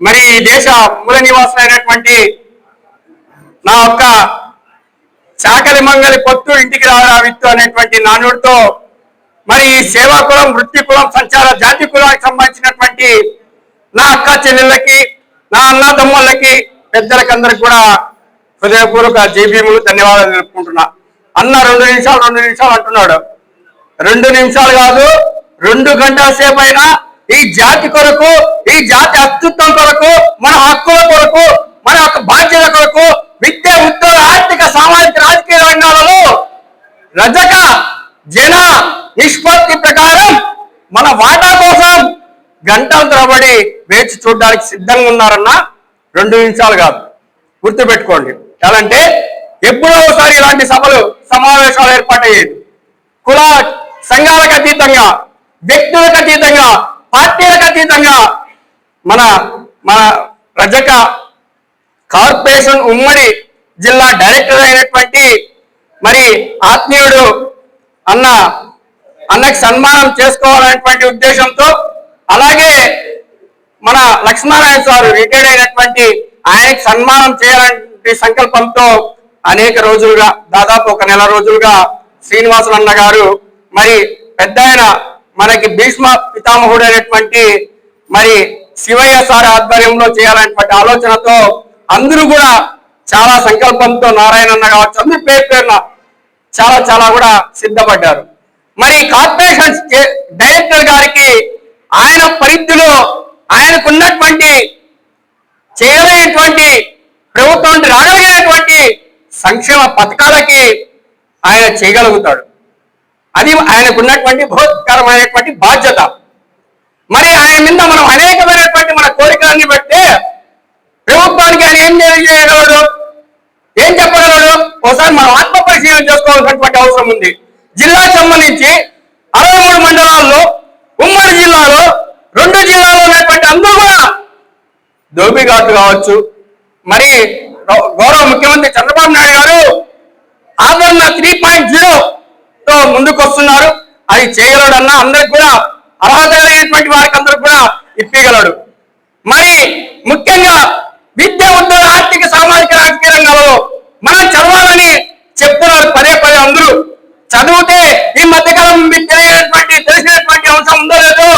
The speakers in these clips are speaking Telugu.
మరి ఈ దేశ మూల నివాసులైనటువంటి నా యొక్క చాకలి మంగలి పొత్తు ఇంటికి రారా విత్తు అనేటువంటి నానుడితో మరి ఈ సేవా కులం వృత్తి కులం సంచార జాతి కులానికి సంబంధించినటువంటి నా అక్క చెల్లెళ్ళకి నా అన్న పెద్దలకందరికి పెద్దలకి అందరికి కూడా హృదయపూర్వక జీబీములు ధన్యవాదాలు తెలుపుకుంటున్నా. అన్న రెండు నిమిషాలు రెండు నిమిషాలు అంటున్నాడు. రెండు నిమిషాలు కాదు రెండు గంటల సేపు అయినా ఈ జాతి కొరకు ఈ జాతి అస్తిత్వం కొరకు మన హక్కుల కొరకు మన యొక్క బాధ్యత కొరకు విద్య ఉద్యోగ ఆర్థిక సామాజిక రాజకీయ రంగాలలో రజక జన నిష్పత్తి ప్రకారం మన వాటా కోసం గంటలు తరబడి వేచి చూడడానికి సిద్ధంగా ఉన్నారన్న రెండు నిమిషాలు కాదు. గుర్తుపెట్టుకోండి. ఎలా అంటే ఎప్పుడో ఒకసారి ఇలాంటి సభలు సమావేశాలు ఏర్పాటయ్యేది కుల సంఘాలకు అతీతంగా వ్యక్తులకు అతీతంగా పార్టీలకు అతీతంగా మన మన రజక కార్పొరేషన్ ఉమ్మడి జిల్లా డైరెక్టర్ అయినటువంటి మరి ఆత్మీయుడు అన్న అన్నకి సన్మానం చేసుకోవాలనేటువంటి ఉద్దేశంతో అలాగే మన లక్ష్మీనారాయణ సార్ రిటైర్డ్ అయినటువంటి ఆయనకి సన్మానం చేయాలంటే సంకల్పంతో అనేక రోజులుగా దాదాపు ఒక నెల రోజులుగా శ్రీనివాసులు అన్న గారు మరి పెద్ద మనకి భీష్మ పితామహుడు అనేటువంటి మరి శివయ్య సార్ ఆధ్వర్యంలో చేయాలనేటువంటి ఆలోచనతో అందరూ కూడా చాలా సంకల్పంతో నారాయణ అన్న కావచ్చు అందరూ పేరు పేరున చాలా చాలా కూడా సిద్ధపడ్డారు. మరి కార్పొరేషన్ చే- డైరెక్టర్ గారికి ఆయన పరిధిలో ఆయనకున్నటువంటి చేయలేనటువంటి ప్రభుత్వం రాగలిగినటువంటి సంక్షేమ పథకాలకి ఆయన చేయగలుగుతాడు. అది ఆయనకున్నటువంటి బృహత్కరమైనటువంటి బాధ్యత. మరి ఆయన మీద మనం అనేకమైనటువంటి మన కోరికలన్నీ బట్టి ప్రభుత్వానికి ఆయన ఏం చేయగలడు? ఏం చెప్పగలడు? ఒకసారి మనం ఆత్మ పరిశీలన చేసుకోవాల్సినటువంటి అవసరం ఉంది. జిల్లాకు సంబంధించి అరవై మూడు మండలాల్లో ఉమ్మడి జిల్లాలో రెండు జిల్లాలో ఉన్నటువంటి అందరూ కూడా ధోబిఘాట్ కావచ్చు. మరి గౌ- గౌరవ ముఖ్యమంత్రి చంద్రబాబు నాయుడు గారు ఆదరణ త్రీ పాయింట్ జీరో తో ముందుకు వస్తున్నారు. అది అన్న అందరికి కూడా అర్హత కలిగినటువంటి వారికి అందరికి కూడా ఇప్పగలడు మరి ముఖ్యంగా విద్య ఉద్యోగ ఆర్థిక సామాజిక రాజకీయ రంగాలలో మనం చదవాలని చెప్తున్నారు పదే పదే అందరూ చదివితే ఈ మధ్యకాలం మీకు తెలియనటువంటి తెలిసినటువంటి అంశం ఉందో లేదో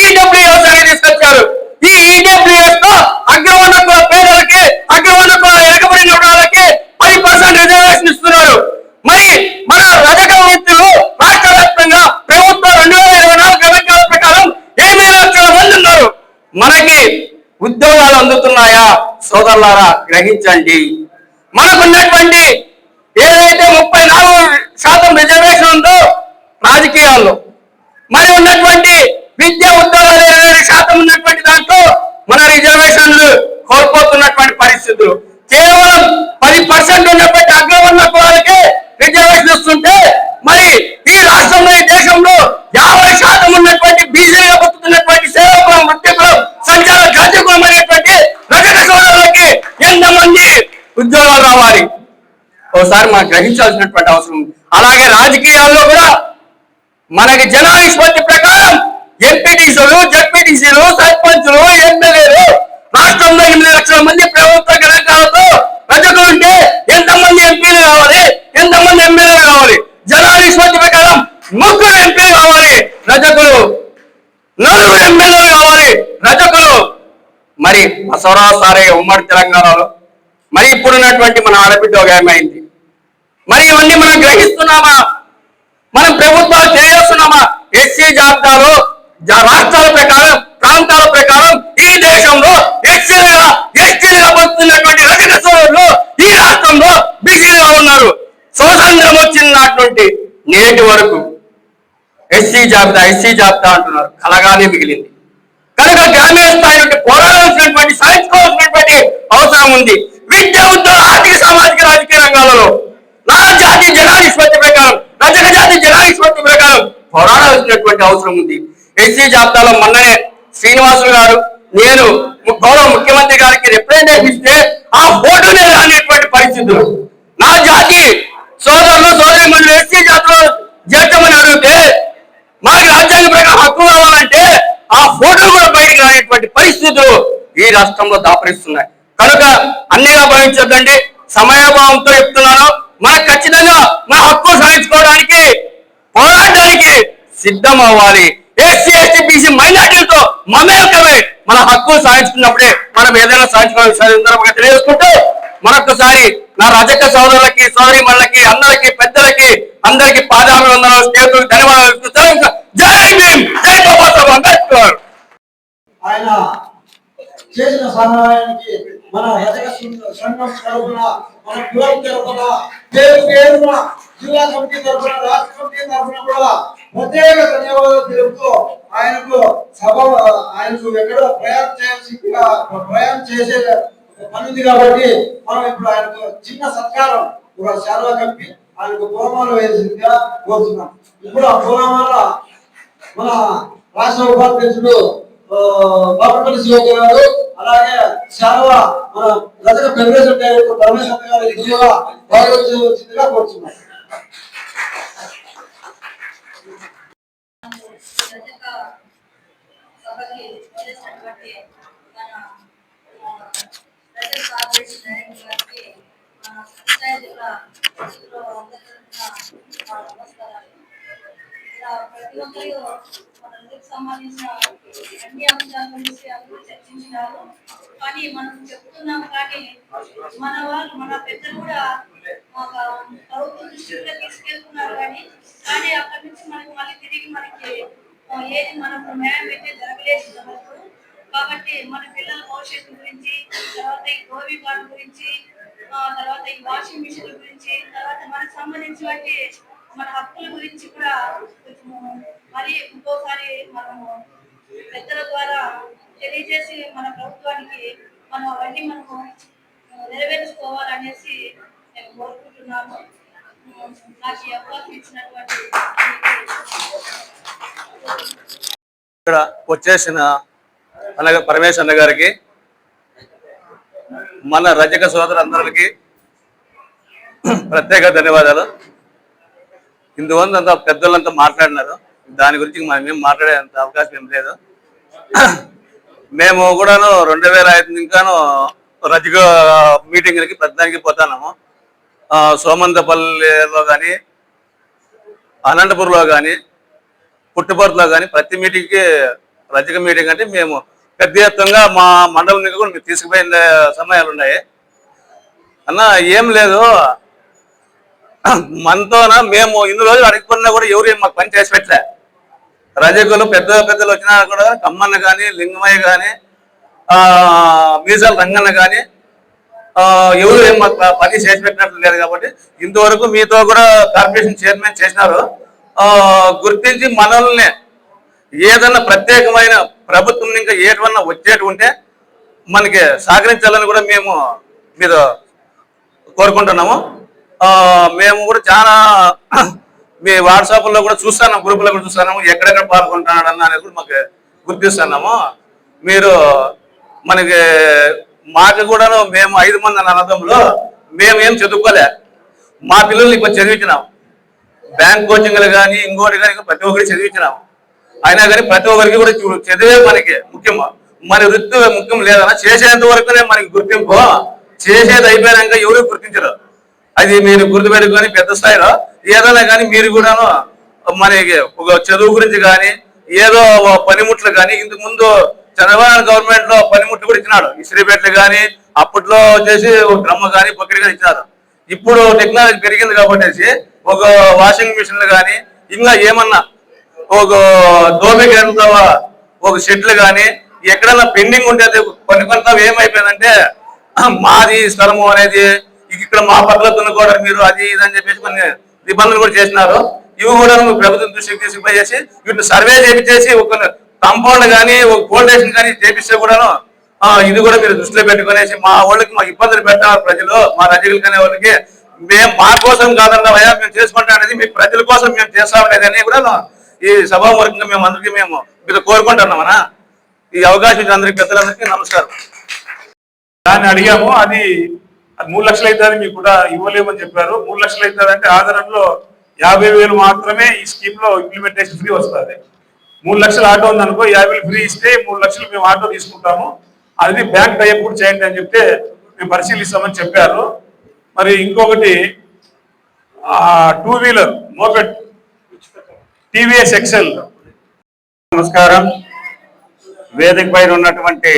ఈడబ్ల్యూఎస్ అనేది తీసుకొచ్చారు ఈ ఈడబ్ల్యూఎస్తో అగ్రవర్ణ కుల పేదలకి అగ్రవర్ణ కుల ఎరగబడిన వాళ్ళకి పది పర్సెంట్ రిజర్వేషన్ ఇస్తున్నారు మరి మన రజక వృత్తులు రాష్ట్ర వ్యాప్తంగా ప్రభుత్వం రెండు వేల ఇరవై నాలుగు గణాంకాల ప్రకారం ఎనిమిది లక్షల మంది ఉన్నారు మనకి ఉద్యోగాలు అందుతున్నాయా? సోదరులారా గ్రహించండి. మనకున్నటువంటి ఏదైతే ముప్పై నాలుగు శాతం రిజర్వేషన్ ఉందో రాజకీయాల్లో మరి ఉన్నటువంటి విద్య ఉద్యోగాలు ఇరవై శాతం ఉన్నటువంటి దాంట్లో మన రిజర్వేషన్లు కోల్పోతున్నటువంటి పరిస్థితులు. కేవలం పది పర్సెంట్ ఉన్నటువంటి అగ్రవర్ణ కులాలకే రిజర్వేషన్ ఇస్తుంటే మరి ఈ రాష్ట్రంలో ఈ దేశంలో యాభై శాతం ఉన్నటువంటి బీసీగా బతుకుతున్నటువంటి సేవకులం వృత్తికులం సంచార జాతీయకులం అనేటువంటి రజక సోదరులకి ఎంతమంది ఉద్యోగాలు రావాలి ఒకసారి మనం గ్రహించాల్సినటువంటి అవసరం ఉంది. అలాగే రాజకీయాల్లో కూడా మనకి జనాల ప్రకారం ఎంపీటీసీలు జడ్పీటీసీలు సర్పంచులు ఎమ్మెల్యేలు రాష్ట్రంలో ఎనిమిది లక్షల మంది ప్రభుత్వ గణకాలతో ప్రజలు ఉంటే ఎంతమంది ఎంపీలు కావాలి? ఎంతమంది ఎమ్మెల్యేలు కావాలి? జనాధిపతి ప్రకారం ముగ్గురు ఎంపీలు కావాలి. రజకులు నలుగురు ఎమ్మెల్యేలు కావాలి. రజకులు మరి బసవరావు సారే ఉమ్మడి తెలంగాణలో. మరి ఇప్పుడున్నటువంటి మన ఆడబిడ్డ ఒక ఏమైంది అయింది. మరి ఇవన్నీ మనం గ్రహిస్తున్నామా? మనం ప్రభుత్వాలు చేస్తున్నామా ఎస్సీ జాబితాలో రాష్ట్రాల ప్రకారం ప్రాంతాల ప్రకారం ఈ దేశంలో ఎస్సీలుగా ఎస్టీలుగా బతుకుతున్నటువంటి రజక సోదరులు ఈ రాష్ట్రంలో బీసీలుగా ఉన్నారు. స్వతంత్రం వచ్చిన నాటి నేటి వరకు ఎస్సీ జాబితా ఎస్సీ జాబితా అంటున్నారు. కలగానే మిగిలింది. కనుక గ్రామీణ స్థాయి నుండి పోరాడాల్సినటువంటి సాధించుకోవాల్సినటువంటి అవసరం ఉంది. విద్య ఉద్యోగ ఆర్థిక సామాజిక రాజకీయ రంగాలలో జనాధిపతి ప్రకారం రజక జాతి జనా నిష్పత్తి ప్రకారం పోరాడాల్సినటువంటి అవసరం ఉంది. ఎస్సీ జాబితాలో మొన్ననే శ్రీనివాసులు గారు నేను గౌరవ ముఖ్యమంత్రి గారికి రిప్రజెంటేషన్ ఇస్తే ఆ ఫోటోనే రానిటువంటి పరిస్థితులు నా జాతి సోదరులు సోదరి మండలి ఎస్సీ జాతిలో చేర్చమని అడిగితే మాకు రాజ్యాంగ ప్రకారం హక్కు కావాలంటే ఆ ఫోటోలు కూడా బయటకు రానటువంటి పరిస్థితులు ఈ రాష్ట్రంలో దాపరిస్తున్నాయి. కనుక అన్నిగా భావించొద్దండి. సమయభావంతో చెప్తున్నాను. మన ఖచ్చితంగా మన హక్కు సాధించుకోవడానికి పోరాటానికి సిద్ధం అవ్వాలి ఎస్సీ ఎస్టీ బీసీ మైనార్టీలతో మమేకమే మన హక్కు సాధించుకున్నప్పుడే మనం ఏదైనా సాధించుకోవాలి సందర్భంగా తెలియజేసుకుంటూ మరొకసారి నా రజక సోదరులకి సోదరి మళ్ళకి అందరికి పెద్దలకి అందరికి పాదాభివందనాలు స్నేహితులకు ధన్యవాదాలు జై భీమ్ జై బాబాసాహెబ్ అంబేద్కర్. ఆయన చేసిన సహాయానికి మన రజక సంఘం తరఫున మన కులం తరఫున పేరు పేరున జిల్లా కమిటీ తరఫున రాష్ట్ర కమిటీ తరఫున కూడా ప్రత్యేక ధన్యవాదాలు తెలుపుతూ ఆయనకు సభ ఆయనకు ఎక్కడో ప్రయాణం చేయాల్సి ప్రయాణం చేసే పనుంది కాబట్టి మనం ఇప్పుడు ఆయనకు చిన్న సత్కారం ఒక శాలువా కప్పి ఆయనకు పూలమాల వేసిందిగా కోరుతున్నాం. ఇప్పుడు ఆ పూలమాల మన రాష్ట్ర ఉపాధ్యక్షుడు బాపట్ల శివజ గారు అలాగే శారవ మన రజక ఫెడరేషన్ డైరెక్టర్ పరమేశ్వర గారు ఇదిగా భాగవతంగా కోరుతున్నాం. గారికి మన జిల్లా నమస్కారాలు. ఇలా ప్రతి ఒక్కరు సంబంధించిన అన్ని అంశాల గురించి అందరూ చర్చించినారు కానీ మనం చెప్తున్నాం కానీ మన వాళ్ళు మన పెద్దలు కూడా ఒక ప్రభుత్వం దృష్టిలో తీసుకెళ్తున్నారు కానీ కానీ అక్కడి నుంచి మనకి మళ్ళీ తిరిగి మనకి ఏది మనకు న్యాయం అయితే జరగలేదు జరగదు కాబట్టి మన పిల్లల భవిష్యత్తు గురించి తర్వాత ఈ గోవి కార్డు గురించి తర్వాత ఈ వాషింగ్ మిషన్ గురించి తర్వాత మనకు సంబంధించినటువంటి మన హక్కుల గురించి కూడా కొంచెము మరి ఇంకోసారి మనము పెద్దల ద్వారా తెలియజేసి మన ప్రభుత్వానికి మనం అవన్నీ మనము నెరవేర్చుకోవాలనేసి నేను కోరుకుంటున్నాను. నాకు ఈ అవకాశం ఇచ్చినటువంటి ఇక్కడ వచ్చేసిన అనగా పరమేశ్ అన్న గారికి మన రజక సోదరులందరికీ ప్రత్యేక ధన్యవాదాలు. ఇందువల్ల అంతా పెద్దోళ్ళంతా మాట్లాడినారు. దాని గురించి మనం ఏం మాట్లాడేంత అవకాశం ఏం లేదు. మేము కూడాను రెండు వేల ఐదు ఇంకాను రజక మీటింగ్లకి ప్రతిదానికి పోతాము సోమంతపల్లిలో కానీ అనంతపురంలో కానీ పుట్టుపర్తిలో కానీ ప్రతి మీటింగ్కి రజక మీటింగ్ అంటే మేము పెద్ద ఎత్తుగా మా మండలం నుంచి కూడా మేము తీసుకుపోయిన సమయాలు ఉన్నాయి అన్న ఏం లేదు. మనతోన మేము ఇన్ని రోజులు అడుగుకున్నా కూడా ఎవరు మాకు పని చేసి పెట్టలే. రజకులు పెద్ద పెద్దలు వచ్చినా కూడా కమ్మన్న కానీ లింగమయ్య కానీ మీసాల రంగన్న కానీ ఎవరు ఏం మాకు పని చేసి పెట్టినట్లు లేదు కాబట్టి ఇంతవరకు మీతో కూడా కార్పొరేషన్ చైర్మన్ చేసినారు. గుర్తించి మనల్ని ఏదన్నా ప్రత్యేకమైన ప్రభుత్వం ఇంకా ఏటన్నా వచ్చేటి ఉంటే మనకి సహకరించాలని కూడా మేము మీరు కోరుకుంటున్నాము. మేము కూడా చాలా మీ వాట్సాప్లో కూడా చూస్తాను గ్రూపులో కూడా చూస్తున్నాము ఎక్కడెక్కడ పాల్గొంటున్నాడు అన్న అనేది కూడా మాకు గుర్తిస్తున్నాము మీరు మనకి మాకు కూడాను మేము ఐదు మంది అన్నదంలో మేము ఏం చదువుకోలే. మా పిల్లల్ని ఇప్పుడు చదివించినాం. బ్యాంక్ కోచింగ్లు కానీ ఇంకోటి కానీ ప్రతి ఒక్కరికి చదివించినాం. అయినా కానీ ప్రతి ఒక్కరికి కూడా చదివే మనకి ముఖ్యం. మన వృత్తి ముఖ్యం లేదన్నా చేసేంత వరకునే మనకి గుర్తింపు. చేసేది అయిపోయినాక ఎవరు గుర్తించరు. అది మీరు గుర్తుపెట్టుకొని పెద్ద స్థాయిలో ఏదైనా కానీ మీరు కూడాను మనకి ఒక చదువు గురించి కానీ ఏదో పనిముట్లు కానీ ఇంతకు ముందు చంద్రబాబు గవర్నమెంట్లో పనిముట్లు కూడా ఇచ్చినాడు. ఇస్త్రీపేటలు కానీ అప్పట్లో వచ్చేసి ఒక డ్రమ్మ కానీ బకెట్ కానీ ఇచ్చినారు. ఇప్పుడు టెక్నాలజీ పెరిగింది కాబట్టి ఒక వాషింగ్ మిషన్లు కానీ ఇంకా ఏమన్నా ఒక దోమిగంతో ఒక షెడ్లు కానీ ఎక్కడన్నా పెండింగ్ ఉండేది కొన్ని కొంత ఏమైపోయిందంటే మాది స్థలము అనేది ఇక్కడ మా పక్కల కూడా మీరు అది ఇది అని చెప్పేసి కొన్ని నిబంధనలు కూడా చేసినారు. ఇవి కూడా ప్రభుత్వం దృష్టికి తీసుకుపోయేసి వీటిని సర్వే చేపించేసి ఒక కాంపౌండ్ కానీ ఒక ఫౌండేషన్ కానీ చేపిస్తే కూడాను ఆ, ఇది కూడా మీరు దృష్టిలో పెట్టుకునేసి మా వాళ్ళకి మాకు ఇబ్బందులు పెట్టారు ప్రజలు మా రజకులు కనే వాళ్ళకి. మేము మా కోసం కాదన్నా భయా మేము చేసుకుంటాం అనేది మీ ప్రజల కోసం మేము చేస్తామనేది అని కూడా ఈ సభాముఖంగా మేము అందరికీ మేము మీరు కోరుకుంటున్నామనా ఈ అవకాశం అందరికీ పెద్దలందరికీ నమస్కారం. దాన్ని అడిగాము అది అది మూడు లక్షలు అవుతుంది మీకు కూడా ఇవ్వలేమని చెప్పారు. మూడు లక్షలు అవుతుంది అంటే ఆధారంలో యాభై వేలు మాత్రమే ఈ స్కీమ్లో ఇంప్లిమెంటేషన్ ఫ్రీ వస్తుంది. మూడు లక్షలు ఆటో ఉందనుకో యాభై వేలు ఫ్రీ ఇస్తే మూడు లక్షలు మేము ఆటో తీసుకుంటాము. అది బ్యాంక్ టైప్ కూడా చేయండి అని చెప్తే మేము పరిశీలిస్తామని చెప్పారు. మరి ఇంకొకటి two wheeler moped TVS XL నమస్కారం. వేదిక పైన ఉన్నటువంటి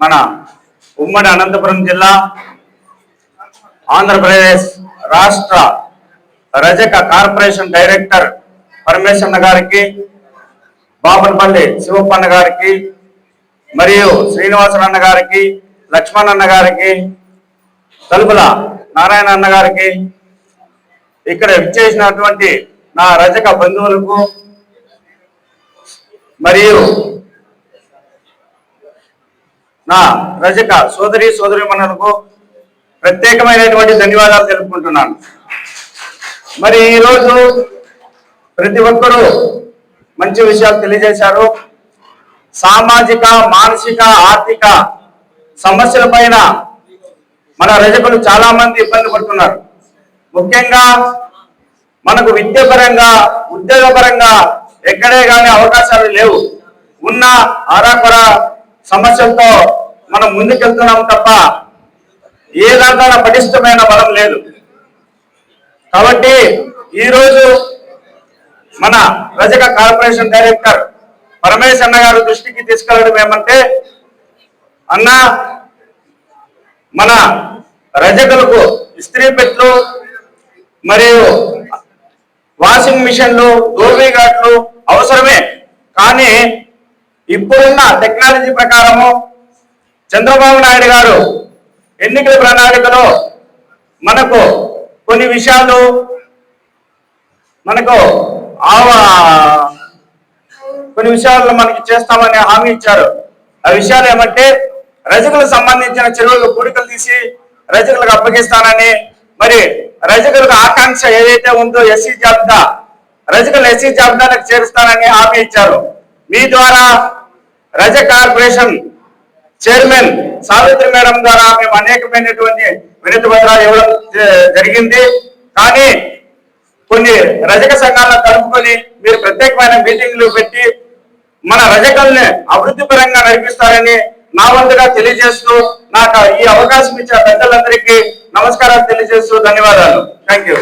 మన ఉమ్మడి అనంతపురం జిల్లా ఆంధ్రప్రదేశ్ రాష్ట్ర రజక కార్పొరేషన్ డైరెక్టర్ పరమేశ్వరన్న గారికి బాపనపల్లి శివప్పన్న గారికి మరియు శ్రీనివాసరన్న గారికి లక్ష్మణన్న గారికి తలుపుల నారాయణ అన్న గారికి ఇక్కడ విచ్చేసినటువంటి నా రజక బంధువులకు మరియు నా రజక సోదరి సోదరిమణులకు ప్రత్యేకమైనటువంటి ధన్యవాదాలు తెలుపుకుంటున్నాను. మరి ఈరోజు ప్రతి ఒక్కరూ మంచి విషయాలు తెలియజేశారు. సామాజిక మానసిక ఆర్థిక సమస్యల పైన మన రజకులు చాలా మంది ఇబ్బంది పడుతున్నారు. ముఖ్యంగా మనకు విద్యాపరంగా ఉద్యోగపరంగా ఎక్కడే కానీ అవకాశాలు లేవు. ఉన్న ఆరాపర సమస్యలతో మనం ముందుకెళ్తున్నాం తప్ప ఏ దాంట్లో పటిష్టమైన బలం లేదు. కాబట్టి ఈరోజు మన రజక కార్పొరేషన్ డైరెక్టర్ పరమేశ్ అన్న గారు దృష్టికి తీసుకెళ్ళడం ఏమంటే అన్న మన రజకులకు ఇస్త్రీ పెట్లు మరియు వాషింగ్ మిషన్లు గోబీ ఘాట్లు అవసరమే. కానీ ఇప్పుడున్న టెక్నాలజీ ప్రకారము చంద్రబాబు నాయుడు గారు ఎన్నికల ప్రణాళికలో మనకు కొన్ని విషయాలు మనకు కొన్ని విషయాల్లో మనకి చేస్తామని హామీ ఇచ్చారు. ఆ విషయాలు ఏమంటే రజకులకు సంబంధించిన చెరువులు కూడికలు తీసి రజకులకు అప్పగిస్తానని మరి రజకులకు ఆకాంక్ష ఏదైతే ఉందో ఎస్సీ జాబితా రజకులు ఎస్సీ జాబితాలకు చేరుస్తానని హామీ ఇచ్చారు. మీ ద్వారా రజ కార్పొరేషన్ చైర్మన్ సావిత్రి మేడం ద్వారా మేము అనేకమైనటువంటి వినతి పత్రాలు ఇవ్వడం జరిగింది. కానీ కొన్ని రజక సంఘాలను కలుపుకొని మీరు ప్రత్యేకమైన మీటింగ్లు పెట్టి మన రజకల్ని అభివృద్ధి పరంగా నడిపిస్తారని నా వంతుగా తెలియజేస్తూ నాకు ఈ అవకాశం ఇచ్చిన పెద్దలందరికీ నమస్కారాలు తెలియజేస్తూ ధన్యవాదాలు. Thank you